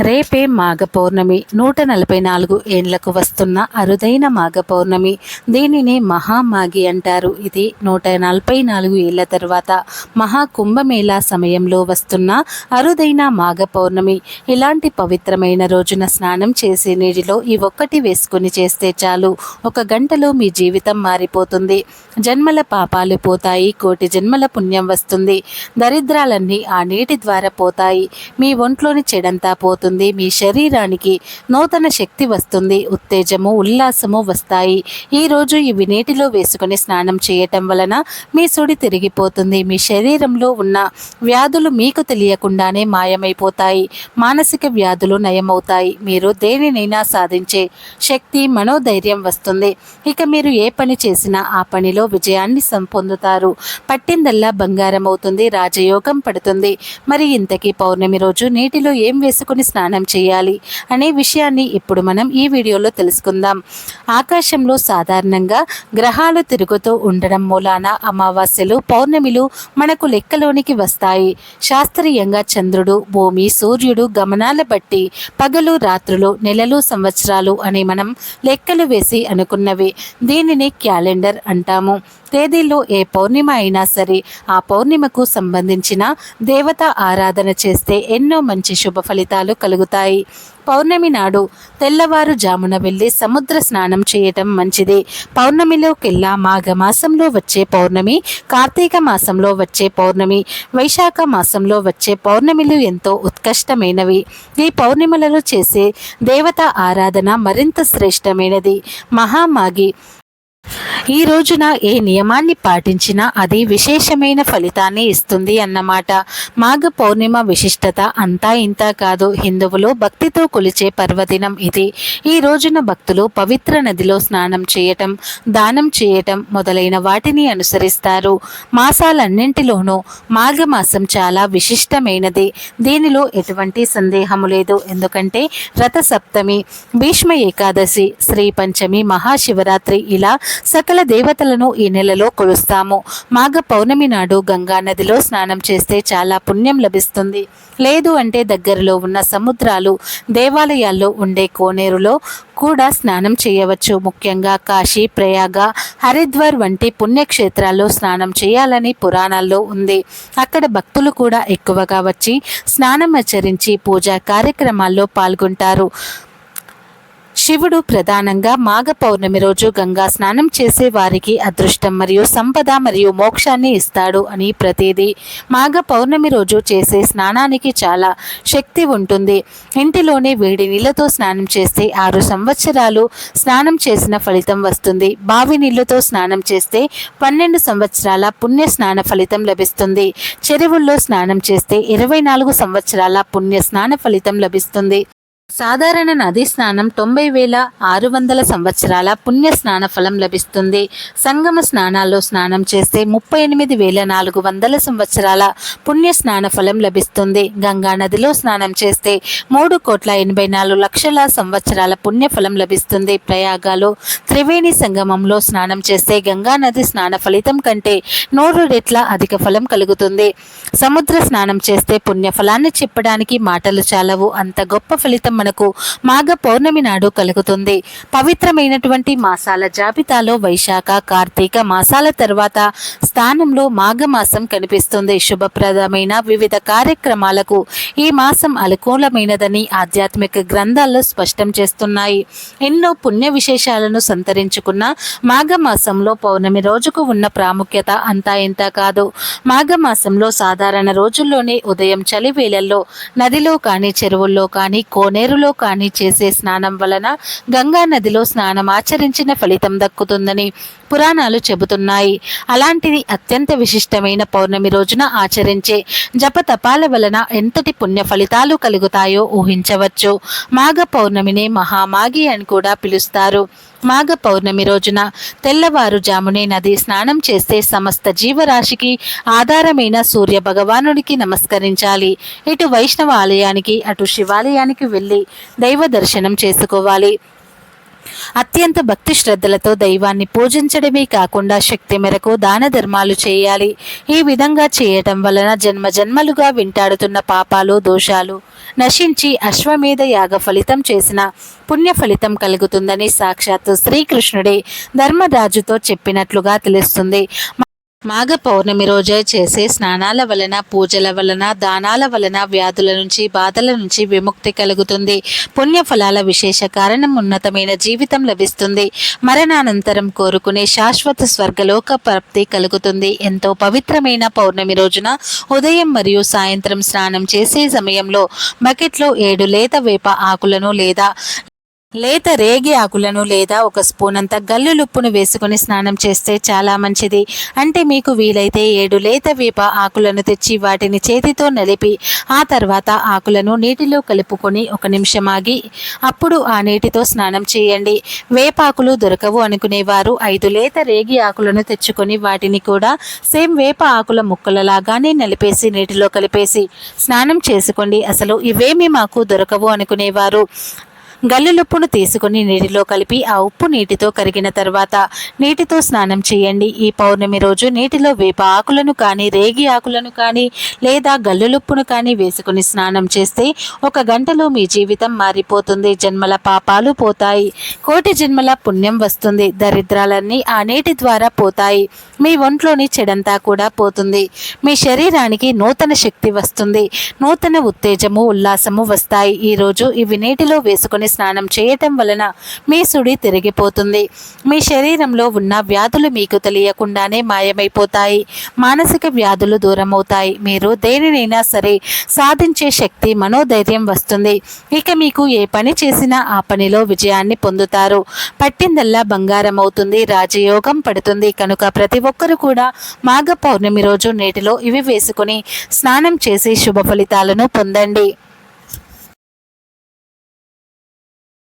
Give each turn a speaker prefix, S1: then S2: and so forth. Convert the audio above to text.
S1: రేపే మాఘ పౌర్ణమి నూట నలభై నాలుగు ఏండ్లకు వస్తున్న అరుదైన మాఘ పౌర్ణమి దీనిని మహామాఘి అంటారు. ఇది నూట నలభై నాలుగు ఏళ్ళ తర్వాత మహా కుంభమేళా సమయంలో వస్తున్న అరుదైన మాఘ పౌర్ణమి ఇలాంటి పవిత్రమైన రోజున స్నానం చేసే నీటిలో ఈ ఒక్కటి వేసుకుని చేస్తే చాలు. ఒక గంటలో మీ జీవితం మారిపోతుంది. జన్మల పాపాలు పోతాయి కోటి జన్మల పుణ్యం వస్తుంది. దరిద్రాలన్నీ ఆ నీటి ద్వారా పోతాయి. మీ ఒంట్లోని చెడంతా పోతుంది. మీ శరీరానికి నూతన శక్తి వస్తుంది. ఉత్తేజము ఉల్లాసము వస్తాయి. ఈ రోజు ఇవి నీటిలో వేసుకుని స్నానం చేయటం వలన మీ సుడి తిరిగిపోతుంది. మీ శరీరంలో ఉన్న వ్యాధులు మీకు తెలియకుండానే మాయమైపోతాయి. మానసిక వ్యాధులు నయమవుతాయి. మీరు దేనినైనా సాధించే శక్తి మనోధైర్యం వస్తుంది. ఇక మీరు ఏ పని చేసినా ఆ పనిలో విజయాన్ని సంపొందుతారు. పట్టిందల్లా బంగారం అవుతుంది రాజయోగం పడుతుంది. మరి ఇంతకీ పౌర్ణమి రోజు నీటిలో ఏం వేసుకుని స్నానం చేయాలి అనే విషయాన్ని ఇప్పుడు మనం ఈ వీడియోలో తెలుసుకుందాం. ఆకాశంలో సాధారణంగా గ్రహాలు తిరుగుతూ ఉండడం మూలాన అమావాస్యలు పౌర్ణమిలు మనకు లెక్కలోనికి వస్తాయి. శాస్త్రీయంగా చంద్రుడు భూమి సూర్యుడు గమనాల బట్టి పగలు రాత్రులు నెలలు సంవత్సరాలు అని మనం లెక్కలు వేసి అనుకున్నవి. దీనిని క్యాలెండర్ అంటాము. తేదీల్లో ఏ పౌర్ణిమ అయినా సరే ఆ పౌర్ణిమకు సంబంధించిన దేవత ఆరాధన చేస్తే ఎన్నో మంచి శుభ ఫలితాలు కలుగుతాయి. పౌర్ణమి నాడు తెల్లవారుజామున వెళ్ళి సముద్ర స్నానం చేయటం మంచిది. పౌర్ణమిలోకెల్లా మాఘ మాసంలో వచ్చే పౌర్ణమి కార్తీక మాసంలో వచ్చే పౌర్ణమి వైశాఖ మాసంలో వచ్చే పౌర్ణమిలు ఎంతో ఉత్కష్టమైనవి. ఈ పౌర్ణిమలలో చేసే దేవత ఆరాధన మరింత శ్రేష్టమైనది. మహామాగి ఈ రోజున ఏ నియమాన్ని పాటించినా అది విశేషమైన ఫలితాన్ని ఇస్తుంది అన్నమాట. మాఘ పౌర్ణిమ విశిష్టత అంతా ఇంత కాదు. హిందువులు భక్తితో కొలిచే పర్వదినం ఇది. ఈ రోజున భక్తులు పవిత్ర నదిలో స్నానం చేయటం దానం చేయటం మొదలైన వాటిని అనుసరిస్తారు. మాసాలన్నింటిలోనూ మాఘమాసం చాలా విశిష్టమైనది. దీనిలో ఎటువంటి సందేహము లేదు. ఎందుకంటే రథ సప్తమి భీష్మ ఏకాదశి శ్రీ పంచమి మహాశివరాత్రి ఇలా సకల దేవతలను ఈ నెలలో కొలుస్తాము. మాఘ పౌర్ణమి నాడు గంగా నదిలో స్నానం చేస్తే చాలా పుణ్యం లభిస్తుంది. లేదు అంటే దగ్గరలో ఉన్న సముద్రాలు దేవాలయాల్లో ఉండే కోనేరులో కూడా స్నానం చేయవచ్చు. ముఖ్యంగా కాశీ ప్రయాగ హరిద్వార్ వంటి పుణ్యక్షేత్రాల్లో స్నానం చేయాలని పురాణాల్లో ఉంది. అక్కడ భక్తులు కూడా ఎక్కువగా వచ్చి స్నానం ఆచరించి పూజా కార్యక్రమాల్లో పాల్గొంటారు. శివుడు ప్రధానంగా మాఘ పౌర్ణమి రోజు గంగా స్నానం చేసే వారికి అదృష్టం మరియు సంపద మరియు మోక్షాన్ని ఇస్తాడు అని ప్రతిదీ. మాఘ పౌర్ణమి రోజు చేసే స్నానానికి చాలా శక్తి ఉంటుంది. ఇంటిలోనే వేడి నీళ్ళతో స్నానం చేస్తే ఆరు సంవత్సరాలు స్నానం చేసిన ఫలితం వస్తుంది. బావి నీళ్ళతో స్నానం చేస్తే పన్నెండు సంవత్సరాల పుణ్య స్నాన ఫలితం లభిస్తుంది. చెరువుల్లో స్నానం చేస్తే ఇరవై నాలుగు సంవత్సరాల పుణ్య స్నాన ఫలితం లభిస్తుంది. సాధారణ నది స్నానం తొంభై వేల ఆరు వందల సంవత్సరాల పుణ్య స్నాన ఫలం లభిస్తుంది. సంగమ స్నానాల్లో స్నానం చేస్తే ముప్పై ఎనిమిది వేల నాలుగు వందల సంవత్సరాల పుణ్య స్నాన ఫలం లభిస్తుంది. గంగా నదిలో స్నానం చేస్తే మూడు కోట్ల ఎనభై నాలుగు లక్షల సంవత్సరాల పుణ్య ఫలం లభిస్తుంది. ప్రయాగాలో త్రివేణి సంగమంలో స్నానం చేస్తే గంగా నది స్నాన ఫలితం కంటే నూరు రెట్ల అధిక ఫలం కలుగుతుంది. సముద్ర స్నానం చేస్తే పుణ్య ఫలాన్ని చెప్పడానికి మాటలు చాలవు. అంత గొప్ప ఫలితం మనకు మాఘ పౌర్ణమి నాడు కలుగుతుంది. పవిత్రమైనటువంటి మాసాల జాబితాలో వైశాఖ కార్తీక మాసాల తర్వాత స్థానంలో మాఘమాసం కనిపిస్తుంది. శుభప్రదమైన వివిధ కార్యక్రమాలకు ఈ మాసం అనుకూలమైనదని ఆధ్యాత్మిక గ్రంథాల్లో స్పష్టం చేస్తున్నాయి. ఎన్నో పుణ్య విశేషాలను సంతరించుకున్న మాఘమాసంలో పౌర్ణమి రోజుకు ఉన్న ప్రాముఖ్యత అంతా ఇంత కాదు. మాఘమాసంలో సాధారణ రోజుల్లోనే ఉదయం చలి వేళల్లో నదిలో కానీ చెరువుల్లో కానీ కోనే కోనేరులో కానీ చేసే స్నానం వలన గంగా నదిలో స్నానం ఆచరించిన ఫలితం దక్కుతుందని పురాణాలు చెబుతున్నాయి. అలాంటిది అత్యంత విశిష్టమైన పౌర్ణమి రోజున ఆచరించే జప తపాల వలన ఎంతటి పుణ్య ఫలితాలు కలుగుతాయో ఊహించవచ్చు. మాఘ పౌర్ణమిని మహామాగి అని కూడా పిలుస్తారు. మాఘ పౌర్ణమి రోజున తెల్లవారుజామునే నది స్నానం చేస్తే సమస్త జీవరాశికి ఆధారమైన సూర్య భగవానుడికి నమస్కరించాలి. ఇటు వైష్ణవ ఆలయానికి అటు శివాలయానికి వెళ్ళి దైవ దర్శనం చేసుకోవాలి. అత్యంత భక్తి శ్రద్ధలతో దైవాన్ని పూజించడమే కాకుండా శక్తి మేరకు దాన ధర్మాలు చేయాలి. ఈ విధంగా చేయటం వలన జన్మ జన్మలుగా వెంటాడుతున్న పాపాలు దోషాలు నశించి అశ్వమేధ యాగ ఫలితం చేసిన పుణ్య ఫలితం కలుగుతుందని సాక్షాత్తు శ్రీకృష్ణుడే ధర్మరాజుతో చెప్పినట్లుగా తెలుస్తుంది. మాఘ పౌర్ణమి రోజే చేసే స్నానాల వలన పూజల వలన దానాల వలన వ్యాధుల నుంచి బాధల నుంచి విముక్తి కలుగుతుంది. పుణ్యఫలాల విశేష కారణం ఉన్నతమైన జీవితం లభిస్తుంది. మరణానంతరం కోరుకునే శాశ్వత స్వర్గలోక ప్రాప్తి కలుగుతుంది. ఎంతో పవిత్రమైన పౌర్ణమి రోజున ఉదయం మరియు సాయంత్రం స్నానం చేసే సమయంలో బకెట్లో ఏడు లేత వేప ఆకులను లేదా లేత రేగి ఆకులను లేదా ఒక స్పూన్ అంత గల్లులుప్పును వేసుకొని స్నానం చేస్తే చాలా మంచిది. అంటే మీకు వీలైతే ఏడు లేత వేప ఆకులను తెచ్చి వాటిని చేతితో నలిపి ఆ తర్వాత ఆకులను నీటిలో కలుపుకొని ఒక నిమిషం ఆగి అప్పుడు ఆ నీటితో స్నానం చేయండి. వేపాకులు దొరకవు అనుకునేవారు. ఐదు లేత రేగి ఆకులను తెచ్చుకొని వాటిని కూడా సేమ్ వేప ఆకుల ముక్కలలాగానే నలిపేసి నీటిలో కలిపేసి స్నానం చేసుకోండి. అసలు ఇవేమి మాకు దొరకవు అనుకునేవారు. గల్లులుప్పును తీసుకుని నీటిలో కలిపి ఆ ఉప్పు నీటితో కరిగిన తర్వాత నీటితో స్నానం చేయండి. ఈ పౌర్ణమి రోజు నీటిలో వేప ఆకులను కానీ రేగి ఆకులను కానీ లేదా గల్లులుప్పును కానీ వేసుకుని స్నానం చేస్తే ఒక గంటలో మీ జీవితం మారిపోతుంది. జన్మల పాపాలు పోతాయి. కోటి జన్మల పుణ్యం వస్తుంది. దరిద్రాలన్నీ ఆ నీటి ద్వారా పోతాయి. మీ ఒంట్లోని చెడంతా కూడా పోతుంది. మీ శరీరానికి నూతన శక్తి వస్తుంది. నూతన ఉత్తేజము ఉల్లాసము వస్తాయి. ఈరోజు ఇవి నీటిలో వేసుకుని స్నానం చేయటం వలన మీ సుడి తిరిగిపోతుంది. మీ శరీరంలో ఉన్న వ్యాధులు మీకు తెలియకుండానే మాయమైపోతాయి. మానసిక వ్యాధులు దూరం అవుతాయి మీరు దేనినైనా సరే సాధించే శక్తి మనోధైర్యం వస్తుంది. ఇక మీకు ఏ పని చేసినా ఆ పనిలో విజయాన్ని పొందుతారు. పట్టిందల్లా బంగారం అవుతుంది రాజయోగం పడుతుంది. కనుక ప్రతి ఒక్కరు కూడా మాఘ పౌర్ణమి రోజు నీటిలో ఇవి వేసుకుని స్నానం చేసి శుభ ఫలితాలను పొందండి.